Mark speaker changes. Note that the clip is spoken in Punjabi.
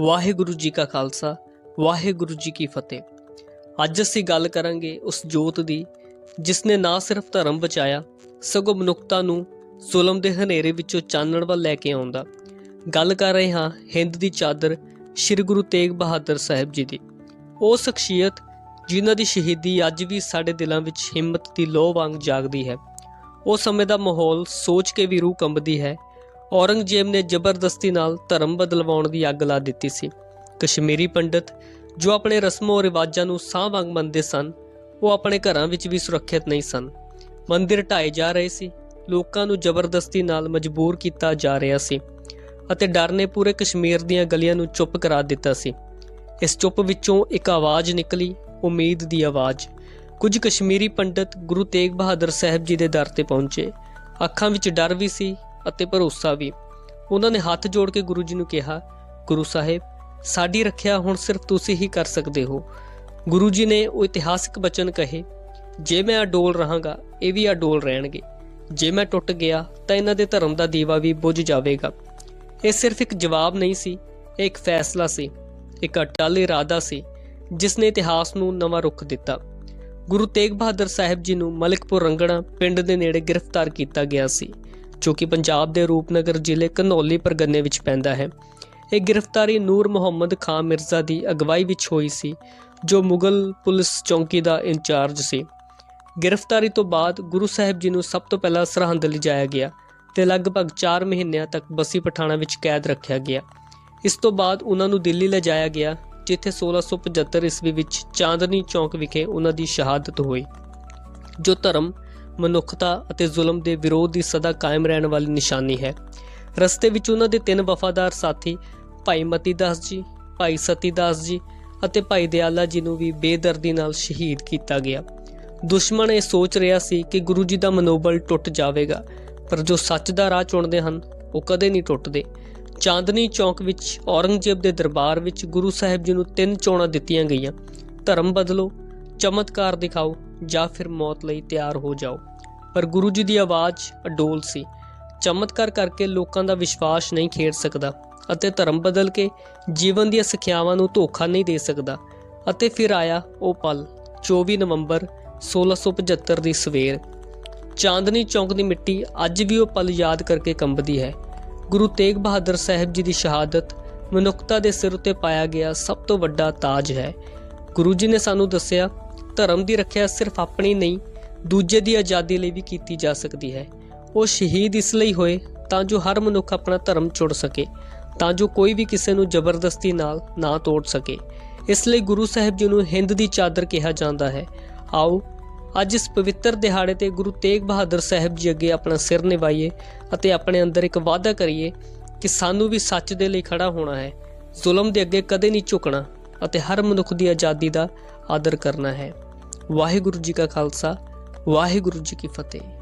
Speaker 1: ਵਾਹਿਗੁਰੂ ਜੀ ਕਾ ਖਾਲਸਾ, ਵਾਹਿਗੁਰੂ ਜੀ ਕੀ ਫਤਿਹ। ਅੱਜ ਅਸੀਂ ਗੱਲ ਕਰਾਂਗੇ ਉਸ ਜੋਤ ਦੀ ਜਿਸ ਨੇ ਨਾ ਸਿਰਫ ਧਰਮ ਬਚਾਇਆ, ਸਗੋਂ ਮਨੁੱਖਤਾ ਨੂੰ ਜ਼ੁਲਮ ਦੇ ਹਨੇਰੇ ਵਿੱਚੋਂ ਚਾਨਣ ਵੱਲ ਲੈ ਕੇ ਆਉਂਦਾ। ਗੱਲ ਕਰ ਰਹੇ ਹਾਂ ਹਿੰਦ ਦੀ ਚਾਦਰ ਸ੍ਰੀ ਗੁਰੂ ਤੇਗ ਬਹਾਦਰ ਸਾਹਿਬ ਜੀ ਦੀ। ਉਹ ਸ਼ਖਸੀਅਤ ਜਿਨ੍ਹਾਂ ਦੀ ਸ਼ਹੀਦੀ ਅੱਜ ਵੀ ਸਾਡੇ ਦਿਲਾਂ ਵਿੱਚ ਹਿੰਮਤ ਦੀ ਲੋਹ ਵਾਂਗ ਜਾਗਦੀ ਹੈ। ਉਹ ਸਮੇਂ ਦਾ ਮਾਹੌਲ ਸੋਚ ਕੇ ਵੀ ਰੂਹ ਕੰਬਦੀ ਹੈ ਔਰੰਗਜ਼ੇਬ ਨੇ ਜ਼ਬਰਦਸਤੀ ਨਾਲ ਧਰਮ ਬਦਲਵਾਉਣ ਦੀ ਅੱਗ ਲਾ ਦਿੱਤੀ ਸੀ। ਕਸ਼ਮੀਰੀ ਪੰਡਤ ਜੋ ਆਪਣੇ ਰਸਮੋ ਰਿਵਾਜਾਂ ਨੂੰ ਸਾਹ ਵਾਂਗ ਮੰਨਦੇ ਸਨ, ਉਹ ਆਪਣੇ ਘਰਾਂ ਵਿੱਚ ਵੀ ਸੁਰੱਖਿਅਤ ਨਹੀਂ ਸਨ। ਮੰਦਿਰ ਢਾਏ ਜਾ ਰਹੇ ਸੀ। ਲੋਕਾਂ ਨੂੰ ਜ਼ਬਰਦਸਤੀ ਨਾਲ ਮਜਬੂਰ ਕੀਤਾ ਜਾ ਰਿਹਾ ਸੀ ਅਤੇ ਡਰ ਨੇ ਪੂਰੇ ਕਸ਼ਮੀਰ ਦੀਆਂ ਗਲੀਆਂ ਨੂੰ ਚੁੱਪ ਕਰਾ ਦਿੱਤਾ ਸੀ। ਇਸ ਚੁੱਪ ਵਿੱਚੋਂ ਇੱਕ ਆਵਾਜ਼ ਨਿਕਲੀ, ਉਮੀਦ ਦੀ ਆਵਾਜ਼। ਕੁਝ ਕਸ਼ਮੀਰੀ ਪੰਡਤ ਗੁਰੂ ਤੇਗ ਬਹਾਦਰ ਸਾਹਿਬ ਜੀ ਦੇ ਦਰ ਤੇ ਪਹੁੰਚੇ। ਅੱਖਾਂ ਵਿੱਚ ਡਰ ਵੀ ਸੀ ਅਤੇ ਭਰੋਸਾ ਵੀ। ਉਹਨਾਂ ਨੇ ਹੱਥ ਜੋੜ ਕੇ ਗੁਰੂ ਜੀ ਨੂੰ ਕਿਹਾ, ਗੁਰੂ ਸਾਹਿਬ, ਸਾਡੀ ਰੱਖਿਆ ਹੁਣ ਸਿਰਫ ਤੁਸੀਂ ਹੀ ਕਰ ਸਕਦੇ ਹੋ। ਗੁਰੂ ਜੀ ਨੇ ਉਹ ਇਤਿਹਾਸਿਕ ਬਚਨ ਕਹੇ, ਜੇ ਮੈਂ ਅਡੋਲ ਰਹਾਂਗਾ, ਇਹ ਵੀ ਅਡੋਲ ਰਹਿਣਗੇ। ਜੇ ਮੈਂ ਟੁੱਟ ਗਿਆ, ਤਾਂ ਇਹਨਾਂ ਦੇ ਧਰਮ ਦਾ ਦੀਵਾ ਵੀ ਬੁਝ ਜਾਵੇਗਾ। ਇਹ ਸਿਰਫ ਇੱਕ ਜਵਾਬ ਨਹੀਂ ਸੀ, ਇਹ ਇੱਕ ਫੈਸਲਾ ਸੀ, ਇੱਕ ਅਟਲ ਇਰਾਦਾ ਸੀ, ਜਿਸ ਨੇ ਇਤਿਹਾਸ ਨੂੰ ਨਵਾਂ ਰੁਖ ਦਿੱਤਾ। ਗੁਰੂ ਤੇਗ ਬਹਾਦਰ ਸਾਹਿਬ ਜੀ ਨੂੰ ਮਲਿਕਪੁਰ ਰੰਗਣਾ ਪਿੰਡ ਦੇ ਨੇੜੇ ਗ੍ਰਿਫਤਾਰ ਕੀਤਾ ਗਿਆ ਸੀ। ਜੋ ਕਿ ਪੰਜਾਬ ਦੇ ਰੂਪਨਗਰ ਜ਼ਿਲ੍ਹੇ ਘਨੌਲੀ ਪਰਗਨੇ ਵਿੱਚ ਪੈਂਦਾ ਹੈ। ਇਹ ਗ੍ਰਿਫਤਾਰੀ ਨੂਰ ਮੁਹੰਮਦ ਖਾਨ ਮਿਰਜ਼ਾ ਦੀ ਅਗਵਾਈ ਵਿੱਚ ਹੋਈ ਸੀ, ਜੋ ਮੁਗਲ ਪੁਲਿਸ ਚੌਂਕੀ ਦਾ ਇੰਚਾਰਜ ਸੀ। ਗ੍ਰਿਫਤਾਰੀ ਤੋਂ ਬਾਅਦ ਗੁਰੂ ਸਾਹਿਬ ਜੀ ਨੂੰ ਸਭ ਤੋਂ ਪਹਿਲਾਂ ਸਰਹੰਦ ਲਿਜਾਇਆ ਗਿਆ ਤੇ ਲਗਭਗ 4 ਮਹੀਨਿਆਂ ਤੱਕ ਬਸੀ ਪਠਾਣਾ ਵਿੱਚ ਕੈਦ ਰੱਖਿਆ ਗਿਆ। ਇਸ ਤੋਂ ਬਾਅਦ ਉਹਨਾਂ ਨੂੰ ਦਿੱਲੀ ਲਿਜਾਇਆ ਗਿਆ, ਜਿੱਥੇ 1675 ਈਸਵੀ ਵਿੱਚ ਚਾਂਦਨੀ ਚੌਂਕ ਵਿਖੇ ਉਹਨਾਂ ਦੀ ਸ਼ਹਾਦਤ ਹੋਈ, ਜੋ ਧਰਮ ਮਨੁੱਖਤਾ ਅਤੇ ਜ਼ੁਲਮ ਦੇ ਵਿਰੋਧ ਦੀ ਸਦਾ ਕਾਇਮ ਰਹਿਣ ਵਾਲੀ ਨਿਸ਼ਾਨੀ ਹੈ। ਰਸਤੇ ਵਿੱਚ ਉਹਨਾਂ ਦੇ ਤਿੰਨ ਵਫਾਦਾਰ ਸਾਥੀ, ਭਾਈ ਮਤੀ ਦਾਸ ਜੀ, ਭਾਈ ਸਤੀ ਦਾਸ ਜੀ ਅਤੇ ਭਾਈ ਦਿਆਲਾ ਜੀ ਨੂੰ ਵੀ ਬੇਦਰਦੀ ਨਾਲ ਸ਼ਹੀਦ ਕੀਤਾ ਗਿਆ। ਦੁਸ਼ਮਣ ਇਹ ਸੋਚ ਰਿਹਾ ਸੀ ਕਿ ਗੁਰੂ ਜੀ ਦਾ ਮਨੋਬਲ ਟੁੱਟ ਜਾਵੇਗਾ, ਪਰ ਜੋ ਸੱਚ ਦਾ ਰਾਹ ਚੁਣਦੇ ਹਨ, ਉਹ ਕਦੇ ਨਹੀਂ ਟੁੱਟਦੇ। ਚਾਂਦਨੀ ਚੌਕ ਵਿੱਚ, ਔਰੰਗਜ਼ੇਬ ਦੇ ਦਰਬਾਰ ਵਿੱਚ ਗੁਰੂ ਸਾਹਿਬ ਜੀ ਨੂੰ ਤਿੰਨ ਚੋਣਾਂ ਦਿੱਤੀਆਂ ਗਈਆਂ। ਧਰਮ ਬਦਲੋ, ਚਮਤਕਾਰ ਦਿਖਾਓ ਜਾਂ ਫਿਰ ਮੌਤ ਲਈ ਤਿਆਰ ਹੋ ਜਾਓ। ਪਰ ਗੁਰੂ ਜੀ ਦੀ ਆਵਾਜ਼ ਅਡੋਲ ਸੀ। ਚਮਤਕਾਰ ਕਰਕੇ ਲੋਕਾਂ ਦਾ ਵਿਸ਼ਵਾਸ ਨਹੀਂ ਖੇਡ ਸਕਦਾ ਅਤੇ ਧਰਮ ਬਦਲ ਕੇ ਜੀਵਨ ਦੀਆਂ ਸਿੱਖਿਆਵਾਂ ਨੂੰ ਧੋਖਾ ਨਹੀਂ ਦੇ ਸਕਦਾ। ਅਤੇ ਫਿਰ ਆਇਆ ਉਹ ਪਲ 24 ਨਵੰਬਰ 1675 ਦੀ ਸਵੇਰ। ਚਾਂਦਨੀ ਚੌਂਕ ਦੀ ਮਿੱਟੀ ਅੱਜ ਵੀ ਉਹ ਪਲ ਯਾਦ ਕਰਕੇ ਕੰਬਦੀ ਹੈ। ਗੁਰੂ ਤੇਗ ਬਹਾਦਰ ਸਾਹਿਬ ਜੀ ਦੀ ਸ਼ਹਾਦਤ ਮਨੁੱਖਤਾ ਦੇ ਸਿਰ ਉੱਤੇ ਪਾਇਆ ਗਿਆ ਸਭ ਤੋਂ ਵੱਡਾ ਤਾਜ ਹੈ। ਗੁਰੂ ਜੀ ਨੇ ਸਾਨੂੰ ਦੱਸਿਆ ਧਰਮ ਦੀ ਰੱਖਿਆ ਸਿਰਫ ਆਪਣੀ ਨਹੀਂ, ਦੂਜੇ ਦੀ ਆਜ਼ਾਦੀ ਲਈ ਵੀ ਕੀਤੀ ਜਾ ਸਕਦੀ ਹੈ। ਉਹ ਸ਼ਹੀਦ ਇਸ ਲਈ ਹੋਏ ਤਾਂ ਜੋ ਹਰ ਮਨੁੱਖ ਆਪਣਾ ਧਰਮ ਚੁਣ ਸਕੇ, ਤਾਂ ਜੋ ਕੋਈ ਵੀ ਕਿਸੇ ਨੂੰ ਜ਼ਬਰਦਸਤੀ ਨਾਲ ਨਾ ਤੋੜ ਸਕੇ। ਇਸ ਲਈ ਗੁਰੂ ਸਾਹਿਬ ਜੀ ਨੂੰ ਹਿੰਦ ਦੀ ਚਾਦਰ ਕਿਹਾ ਜਾਂਦਾ ਹੈ। ਆਓ, ਅੱਜ ਇਸ ਪਵਿੱਤਰ ਦਿਹਾੜੇ ਤੇ ਗੁਰੂ ਤੇਗ ਬਹਾਦਰ ਸਾਹਿਬ ਜੀ ਅੱਗੇ ਆਪਣਾ ਸਿਰ ਨਿਵਾਈਏ ਅਤੇ ਆਪਣੇ ਅੰਦਰ ਇੱਕ ਵਾਅਦਾ ਕਰੀਏ ਕਿ ਸਾਨੂੰ ਵੀ ਸੱਚ ਦੇ ਲਈ ਖੜਾ ਹੋਣਾ ਹੈ। ਜ਼ੁਲਮ ਦੇ ਅੱਗੇ ਕਦੇ ਨਹੀਂ ਝੁਕਣਾ। ਅਤੇ ਹਰ ਮਨੁੱਖ ਦੀ ਆਜ਼ਾਦੀ ਦਾ ਆਦਰ ਕਰਨਾ ਹੈ। ਵਾਹਿਗੁਰੂ ਜੀ ਕਾ ਖਾਲਸਾ, ਵਾਹਿਗੁਰੂ ਜੀ ਕੀ ਫਤਿਹ।